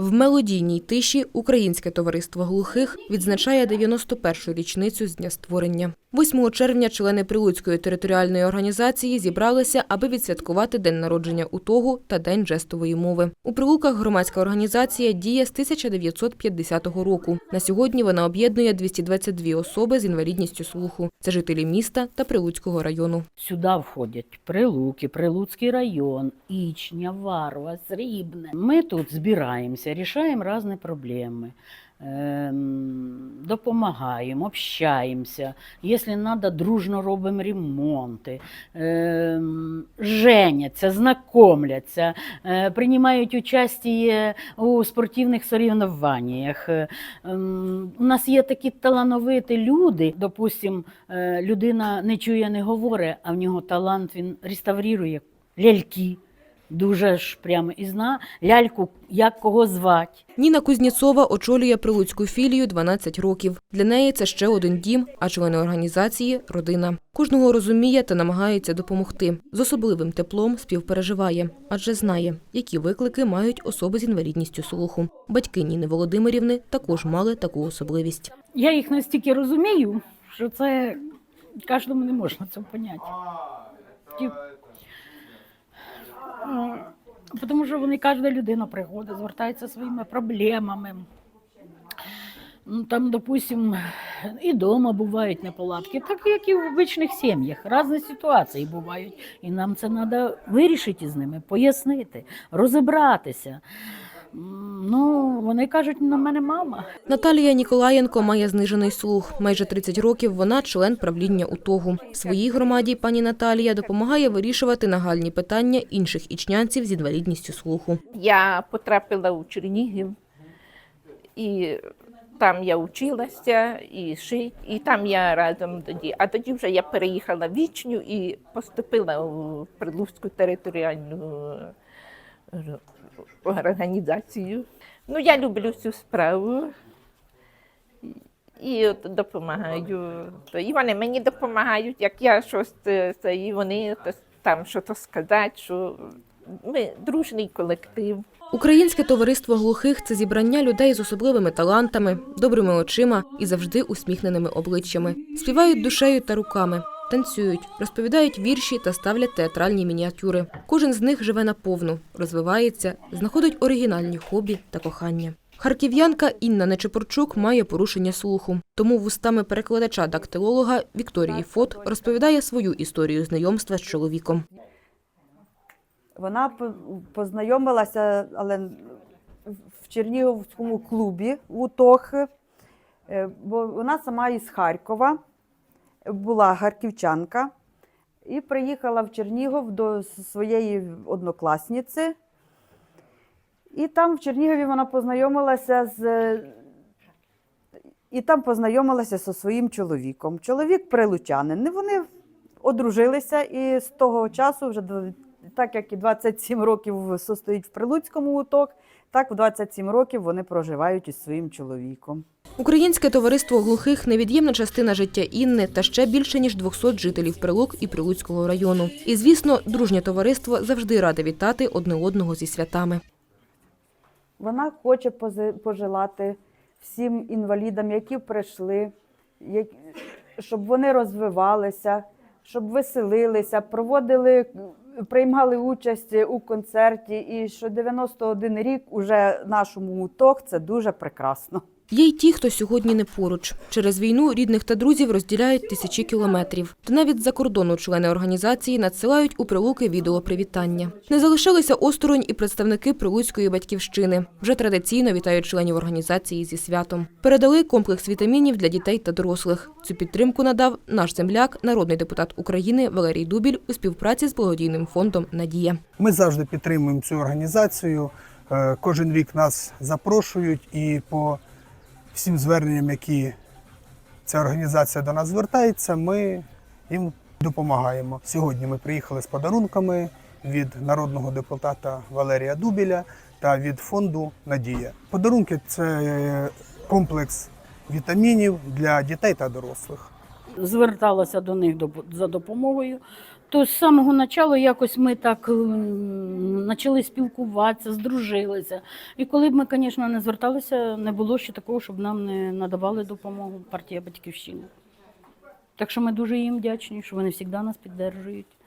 В мелодійній тиші Українське товариство глухих відзначає 91-шу річницю з дня створення. 8 червня члени Прилуцької територіальної організації зібралися, аби відсвяткувати день народження УТОГу та День жестової мови. У Прилуках громадська організація діє з 1950 року. На сьогодні вона об'єднує 222 особи з інвалідністю слуху. Це жителі міста та Прилуцького району. Сюди входять Прилуки, Прилуцький район, Ічня, Варва, Срібне. Ми тут збираємося, рішаємо різні проблеми. ем, Допомагаємо, общаємося. Якщо треба, дружно робимо ремонти, ем, женяться, знайомляться, е, приймають участь у спортивних соревнованнях. Ем, У нас є такі талановиті люди. Допустим, е, людина не чує, не говорить, а в нього талант він реставрує ляльки. Дуже ж прямо і зна ляльку, як кого звати. Ніна Кузнєцова очолює прилуцьку філію 12 років. Для неї це ще один дім, а члени організації родина. Кожного розуміє та намагається допомогти. З особливим теплом співпереживає, адже знає, які виклики мають особи з інвалідністю слуху. Батьки Ніни Володимирівни також мали таку особливість. Я їх настільки розумію, що це кожному не можна це поняти. Ті- Тому що вони кожна людина приходить, звертається своїми проблемами. Ну, Там, допустим, і вдома бувають неполадки, так як і в звичайних сім'ях. Різні ситуації бувають. І нам це треба вирішити з ними, пояснити, розібратися. Ну, вони кажуть, на мене мама. Наталія Ніколаєнко має знижений слух. Майже 30 років вона член правління УТОГу. В Своїй громаді пані Наталія допомагає вирішувати нагальні питання інших ічнянців з інвалідністю слуху. Я потрапила у Чернігів, і там я вчилася, і шить, і там я разом тоді. А тоді вже я переїхала в Вічню і поступила у Прилуцьку територіальну е, організацію. Ну, я люблю цю справу. І от допомагаю. То І вони мені допомагають, як я щось, е, і вони то, там щось сказати, що ми дружний колектив. Українське товариство глухих це зібрання людей з особливими талантами, добрими очима і завжди усміхненими обличчями. Співають душею та руками, танцюють, розповідають вірші та ставлять театральні мініатюри. Кожен з них живе наповну, розвивається, знаходить оригінальні хобі та кохання. Харків'янка Інна Нечепорчук має порушення слуху, тому вустами перекладача дактилолога Вікторії Фот розповідає свою історію знайомства з чоловіком. Вона познайомилася, але в Чернігівському клубі в УТОХ, е, бо вона сама із Харкова, була харківчанка, і приїхала в Чернігов до своєї однокласниці. І там в Чернігові вона познайомилася з. І там познайомилася зі своїм чоловіком. Чоловік прилучанин. Вони одружилися, і з того часу, вже так як і 27 років состоїть в Прилуцькому УТОК, так в 27 років вони проживають із своїм чоловіком. Українське товариство глухих невід'ємна частина життя Інни та ще більше ніж 200 жителів Прилук і Прилуцького району. І звісно, дружнє товариство завжди раде вітати одне одного зі святами. Вона хоче пожелати всім інвалідам, які прийшли, щоб вони розвивалися, щоб веселилися, проводили, приймали участь у концерті. І що 91 рік уже нашому УТОК це дуже прекрасно. Є й ті, хто сьогодні не поруч. Через війну рідних та друзів розділяють тисячі кілометрів. Та навіть за кордону члени організації надсилають у прилуки відеопривітання. Не залишилися осторонь і представники прилуцької батьківщини. Вже традиційно вітають членів організації зі святом. Передали комплекс вітамінів для дітей та дорослих. Цю підтримку надав наш земляк, народний депутат України Валерій Дубіль у співпраці з благодійним фондом Надія. Ми завжди підтримуємо цю організацію. Е, Кожен рік нас запрошують і по всім зверненням, які ця організація до нас звертається, ми їм допомагаємо. Сьогодні ми приїхали з подарунками від народного депутата Валерія Дубіля та від фонду Надія. Подарунки це комплекс вітамінів для дітей та дорослих. зверталася до них за допомогою, То з самого початку якось ми так почали спілкуватися, здружилися. І коли б ми, звісно, не зверталися, не було ще такого, щоб нам не надавали допомогу партія Батьківщини. Так що ми дуже їм вдячні, що вони завжди нас підтримують.